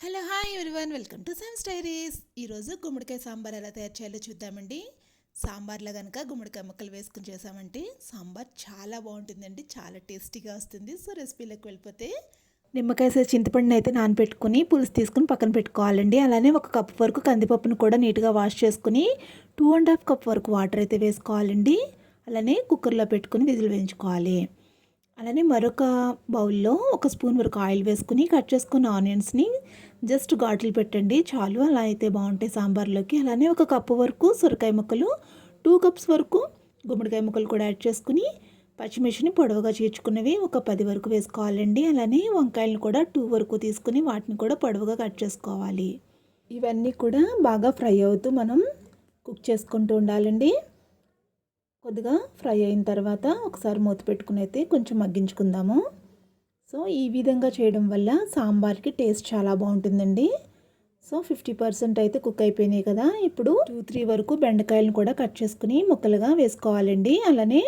Hello hi everyone welcome to some diaries ఈరోజు గుమ్మడికాయ సాంబార్ ఎలా తయారు చేయాలో చూద్దామండి. సాంబార్లో కనుక గుమ్మడికాయ ముక్కలు వేసుకుని చేసామంటే సాంబార్ చాలా బాగుంటుందండి. చాలా టేస్టీగా వస్తుంది. సో రెసిపీలోకి వెళ్ళిపోతే నిమ్మకాయ సైజ్ చింతపండుని అయితే నానబెట్టుకుని పులుసు తీసుకుని పక్కన పెట్టుకోవాలండి. అలానే ఒక కప్ వరకు కందిపప్పును కూడా నీట్గా వాష్ చేసుకుని టూ అండ్ హాఫ్ కప్ వరకు వాటర్ అయితే వేసుకోవాలండి. అలానే కుక్కర్లో పెట్టుకుని విజులు వేయించుకోవాలి. అలానే మరొక బౌల్లో ఒక స్పూన్ వరకు ఆయిల్ వేసుకుని కట్ చేసుకున్న ఆనియన్స్ని జస్ట్ ఘాట్లు పెట్టండి చాలు. అలా అయితే బాగుంటాయి సాంబార్లోకి. అలానే ఒక కప్పు వరకు సొరకాయ ముక్కలు టూ కప్స్ వరకు గుమ్మడికాయ ముక్కలు కూడా యాడ్ చేసుకుని పచ్చిమిర్చిని పొడవుగా చీర్చుకున్నవి ఒక పది వరకు వేసుకోవాలండి. అలానే వంకాయలను కూడా టూ వరకు తీసుకుని వాటిని కూడా పొడవుగా కట్ చేసుకోవాలి. ఇవన్నీ కూడా బాగా ఫ్రై అవుతూ మనం కుక్ చేసుకుంటూ ఉండాలండి. కొద్దిగా ఫ్రై అయిన తర్వాత ఒకసారి మూత పెట్టుకుని అయితే కొంచెం మగ్గించుకుందాము. సో ఈ విధంగా చేయడం వల్ల సాంబార్కి టేస్ట్ చాలా బాగుంటుందండి. సో ఫిఫ్టీ పర్సెంట్ అయితే కుక్ అయిపోయినాయి కదా. ఇప్పుడు టూ త్రీ వరకు బెండకాయలను కూడా కట్ చేసుకుని ముక్కలుగా వేసుకోవాలండి. అలానే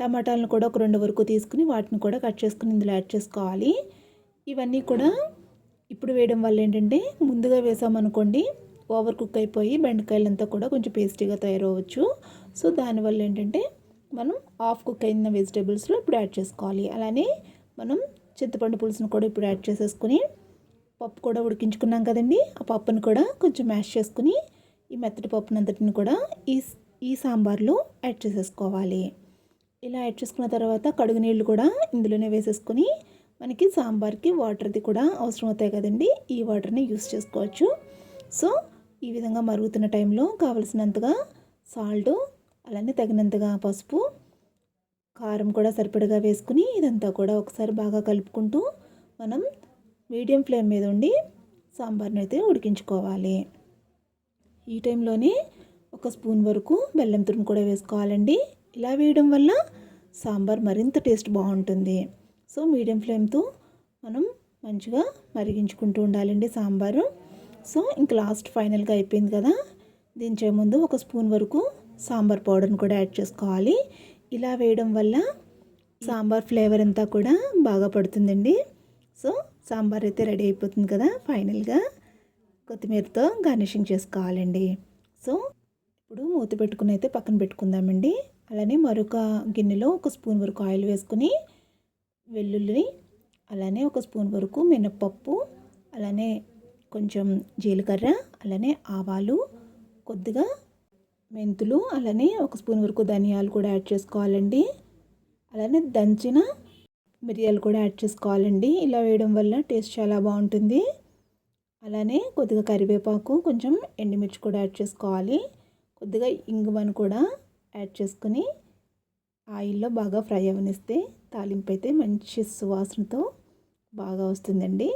టమాటాలను కూడా ఒక రెండు వరకు తీసుకుని వాటిని కూడా కట్ చేసుకుని ఇందులో యాడ్ చేసుకోవాలి. ఇవన్నీ కూడా ఇప్పుడు వేయడం వల్ల ఏంటంటే ముందుగా వేసామనుకోండి ఓవర్ కుక్ అయిపోయి బెండకాయలంతా కూడా కొంచెం పేస్టీగా తయారవచ్చు సో దానివల్ల ఏంటంటే మనం ఆఫ్ కుక్ అయిన వెజిటేబుల్స్లో ఇప్పుడు యాడ్ చేసుకోవాలి. అలానే మనం చింతపండు పులుసును కూడా ఇప్పుడు యాడ్ చేసేసుకుని పప్పు కూడా ఉడికించుకున్నాం కదండి. ఆ పప్పును కూడా కొంచెం మ్యాష్ చేసుకుని ఈ మెత్తటి పప్పునంతటిని కూడా ఈ ఈ సాంబార్లో యాడ్ చేసేసుకోవాలి. ఇలా యాడ్ చేసుకున్న తర్వాత కడుగు నీళ్ళు కూడా ఇందులోనే వేసేసుకొని మనకి సాంబార్కి వాటర్ది కూడా అవసరం అవుతాయి కదండి. ఈ వాటర్ని యూస్ చేసుకోవచ్చు. సో ఈ విధంగా మరుగుతున్న టైంలో కావలసినంతగా సాల్ట్ అలానే తగినంతగా పసుపు కారం కూడా సరిపడగా వేసుకుని ఇదంతా కూడా ఒకసారి బాగా కలుపుకుంటూ మనం మీడియం ఫ్లేమ్ మీద ఉండి సాంబార్ని అయితే ఉడికించుకోవాలి. ఈ టైంలోనే ఒక స్పూన్ వరకు బెల్లం తురుము కూడా వేసుకోవాలండి. ఇలా వేయడం వల్ల సాంబార్ మరింత టేస్ట్ బాగుంటుంది. సో మీడియం ఫ్లేమ్తో మనం మంచిగా మరిగించుకుంటూ ఉండాలండి సాంబారు. సో ఇంక లాస్ట్ ఫైనల్గా అయిపోయింది కదా దించే ముందు ఒక స్పూన్ వరకు సాంబార్ పౌడర్ని కూడా యాడ్ చేసుకోవాలి. ఇలా వేయడం వల్ల సాంబార్ ఫ్లేవర్ అంతా కూడా బాగా పడుతుందండి. సో సాంబార్ అయితే రెడీ అయిపోతుంది కదా ఫైనల్గా కొత్తిమీరతో గార్నిషింగ్ చేసుకోవాలండి. సో ఇప్పుడు మూత పెట్టుకుని అయితే పక్కన పెట్టుకుందామండి. అలానే మరొక గిన్నెలో ఒక స్పూన్ వరకు ఆయిల్ వేసుకుని వెల్లుల్లి అలానే ఒక స్పూన్ వరకు మినప్పప్పు అలానే కొంచెం జీలకర్ర అలానే ఆవాలు కొద్దిగా మెంతులు అలానే ఒక స్పూన్ వరకు ధనియాలు కూడా యాడ్ చేసుకోవాలండి. అలానే దంచిన మిరియాలు కూడా యాడ్ చేసుకోవాలండి. ఇలా వేయడం వల్ల టేస్ట్ చాలా బాగుంటుంది. అలానే కొద్దిగా కరివేపాకు కొంచెం ఎండుమిర్చి కూడా యాడ్ చేసుకోవాలి. కొద్దిగా ఇంగువను కూడా యాడ్ చేసుకొని ఆయిల్లో బాగా ఫ్రై అవనిస్తే తాలింపు అయితే మంచి సువాసనతో బాగా వస్తుందండి.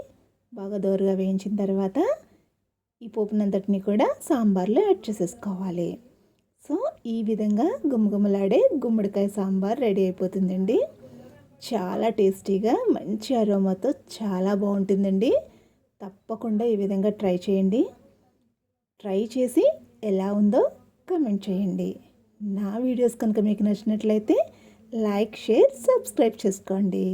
బాగా దోరగా వేయించిన తర్వాత ఈ పోపునంతటిని కూడా సాంబార్లో యాడ్ చేసేసుకోవాలి. సో ఈ విధంగా గుమ్మగుమ్మలాడే గుమ్మడికాయ సాంబార్ రెడీ అయిపోతుందండి. చాలా టేస్టీగా మంచి అరోమాతో చాలా బాగుంటుందండి. తప్పకుండా ఈ విధంగా ట్రై చేయండి. ట్రై చేసి ఎలా ఉందో కమెంట్ చేయండి. నా వీడియోస్ కనుక మీకు నచ్చినట్లయితే లైక్ షేర్ సబ్స్క్రైబ్ చేసుకోండి.